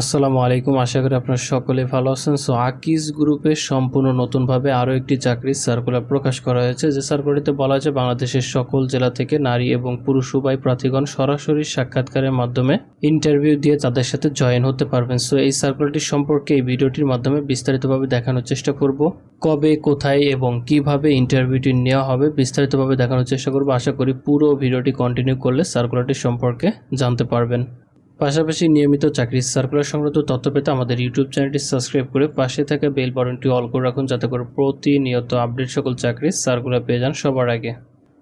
আসসালামু আলাইকুম, আশা করি আপনারা সকলে ভালো আছেন। সো আকিজ গ্রুপে সম্পূর্ণ নতুনভাবে আরও একটি চাকরির সার্কুলার প্রকাশ করা হয়েছে। যে সার্কুলারটিতে বলা হয়েছে, বাংলাদেশের সকল জেলা থেকে নারী এবং পুরুষ উভয় প্রার্থীগণ সরাসরি সাক্ষাৎকারের মাধ্যমে ইন্টারভিউ দিয়ে তাদের সাথে জয়েন হতে পারবেন। সো এই সার্কুলারটি সম্পর্কে এই ভিডিওটির মাধ্যমে বিস্তারিতভাবে দেখানোর চেষ্টা করব। কবে, কোথায় এবং কীভাবে ইন্টারভিউটি নেওয়া হবে বিস্তারিতভাবে দেখানোর চেষ্টা করব। আশা করি পুরো ভিডিওটি কন্টিনিউ করলে সার্কুলারটি সম্পর্কে জানতে পারবেন। পাশাপাশি নিয়মিত চাকরির সার্কুলার সংক্রান্ত তথ্য পেতে আমাদের ইউটিউব চ্যানেলটি সাবস্ক্রাইব করে পাশে থাকা বেল বাটনটি অল করে রাখুন যাতে করে প্রতিনিয়ত আপডেট সকল চাকরির সার্কুলার পেয়ে যান সবার আগে।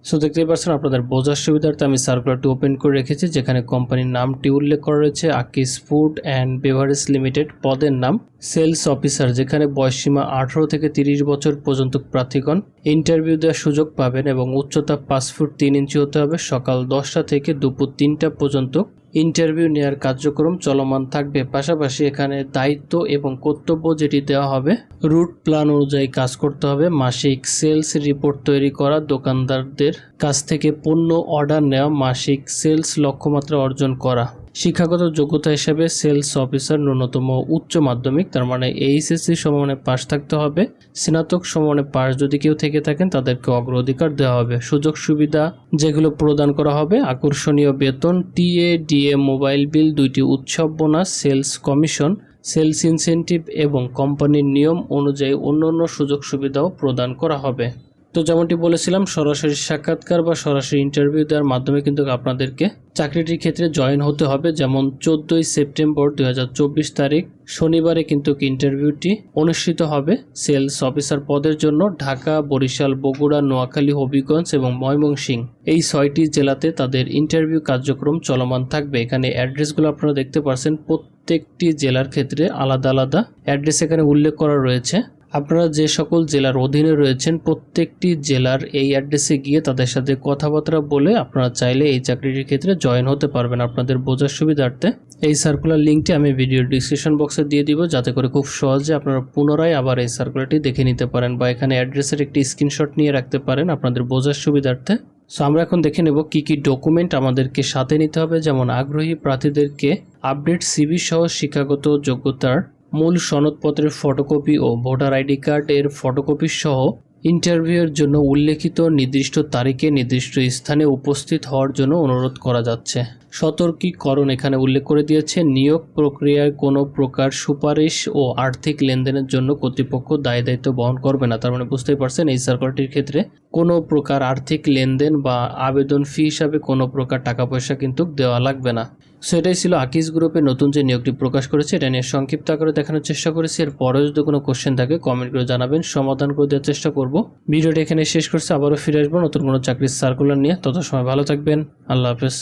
সো দেখতেই পাচ্ছেন আপনাদের বোঝার সুবিধার্থে আমি সার্কুলারটি ওপেন করে রেখেছি, যেখানে কোম্পানির নামটি উল্লেখ করা রয়েছে আকিস ফুড অ্যান্ড বেভারেজ লিমিটেড পদের নাম। সেলস অফিসার যেখানে বয়সসীমা আঠারো থেকে তিরিশ বছর পর্যন্ত প্রার্থীগণ ইন্টারভিউ দেওয়ার সুযোগ পাবেন এবং উচ্চতা পাঁচ ফুট তিন ইঞ্চি হতে হবে। সকাল দশটা থেকে দুপুর তিনটা পর্যন্ত ইন্টারভিউ নেওয়ার কার্যক্রম চলমান থাকবে। পাশাপাশি এখানে দায়িত্ব এবং কর্তব্য যেটি দেওয়া হবে, রুট প্ল্যান অনুযায়ী কাজ করতে হবে। মাসিক সেলস রিপোর্ট তৈরি করা, দোকানদারদের কাছ থেকে পণ্য অর্ডার নেওয়া, মাসিক সেলস লক্ষ্যমাত্রা অর্জন করা। শিক্ষাগত যোগ্যতা হিসেবে সেলস অফিসার ন্যূনতম উচ্চ মাধ্যমিক, তার মানে এইচএসসি সমানে পাশ থাকতে হবে। স্নাতক সমানে পাশ যদি কেউ থেকে থাকেন, তাদেরকে অগ্রাধিকার দেওয়া হবে। সুযোগ সুবিধা যেগুলো প্রদান করা হবে, আকর্ষণীয় বেতন, টিএ, ডিএ, মোবাইল বিল, দুইটি উৎসব bonus, sales commission, sales incentive এবং কোম্পানির নিয়ম অনুযায়ী অন্যান্য সুযোগ সুবিধাও প্রদান করা হবে। তো যেমনটি বলেছিলাম, সরাসরি সাক্ষাৎকার বা সরাসরি ইন্টারভিউ দেওয়ার মাধ্যমে কিন্তু আপনাদেরকে চাকরিটির ক্ষেত্রে জয়েন হতে হবে। যেমন চোদ্দোই সেপ্টেম্বর দু হাজার চব্বিশ তারিখ শনিবারে কিন্তু ইন্টারভিউটি অনুষ্ঠিত হবে সেলস অফিসার পদের জন্য ঢাকা, বরিশাল, বগুড়া, নোয়াখালী, হবিগঞ্জ এবং ময়মনসিংহ এই ছয়টি জেলাতে তাদের ইন্টারভিউ কার্যক্রম চলমান থাকবে। এখানে অ্যাড্রেসগুলো আপনারা দেখতে পাচ্ছেন প্রত্যেকটি জেলার ক্ষেত্রে আলাদা আলাদা অ্যাড্রেস এখানে উল্লেখ করা রয়েছে। আপনারা যে সকল জেলার অধীনে রয়েছেন, প্রত্যেকটি জেলার এই অ্যাড্রেসে গিয়ে তাদের সাথে কথাবার্তা বলে আপনারা চাইলে এই চাকরিটির ক্ষেত্রে জয়েন হতে পারবেন আপনাদের বোঝার সুবিধার্থে। এই সার্কুলার লিঙ্কটি আমি ভিডিও ডিসক্রিপশন বক্সে দিয়ে দিব যাতে করে খুব সহজে আপনারা পুনরায় আবার এই সার্কুলারটি দেখে নিতে পারেন বা এখানে অ্যাড্রেসের একটি স্ক্রিনশট নিয়ে রাখতে পারেন আপনাদের বোঝার সুবিধার্থে। সো আমরা এখন দেখে নেব কি কি ডকুমেন্ট আমাদেরকে সাথে নিতে হবে। যেমন আগ্রহী প্রার্থীদেরকে আপডেট সিবি সহ শিক্ষাগত যোগ্যতার মূল সনদপত্রের ফটোকপি ও ভোটার আইডি কার্ড এর ফটোকপি সহ ইন্টারভিউয়ের জন্য উল্লেখিত নির্দিষ্ট তারিখে নির্দিষ্ট স্থানে উপস্থিত হওয়ার জন্য অনুরোধ করা যাচ্ছে। সতর্কীকরণ এখানে উল্লেখ করে দিয়েছে, নিয়োগ প্রক্রিয়ায় কোনো প্রকার সুপারিশ ও আর্থিক লেনদেনের জন্য কর্তৃপক্ষ দায় দায়িত্ব বহন করবে না। তার মানে বুঝতেই পারছেন, এই সার্কুলারটির ক্ষেত্রে কোনো প্রকার আর্থিক লেনদেন বা আবেদন ফি হিসাবে কোনো প্রকার টাকা পয়সা কিন্তু দেওয়া লাগবে না। সেটাই ছিল আকিজ গ্রুপে নতুন যে নিয়োগটি প্রকাশ করেছে, এটা নিয়ে সংক্ষিপ্ত আকারে দেখানোর চেষ্টা করেছি। এর পরে যদি কোনো কোশ্চেন থাকে কমেন্ট করে জানাবেন। সমাধান করে দেওয়ার চেষ্টা করব। ভিডিওটা এখানে শেষ করছে। আবারও ফিরে আসব নতুন কোনো চাকরির সার্কুলার নিয়ে। তত সময় ভালো থাকবেন। আল্লাহ হাফেজ।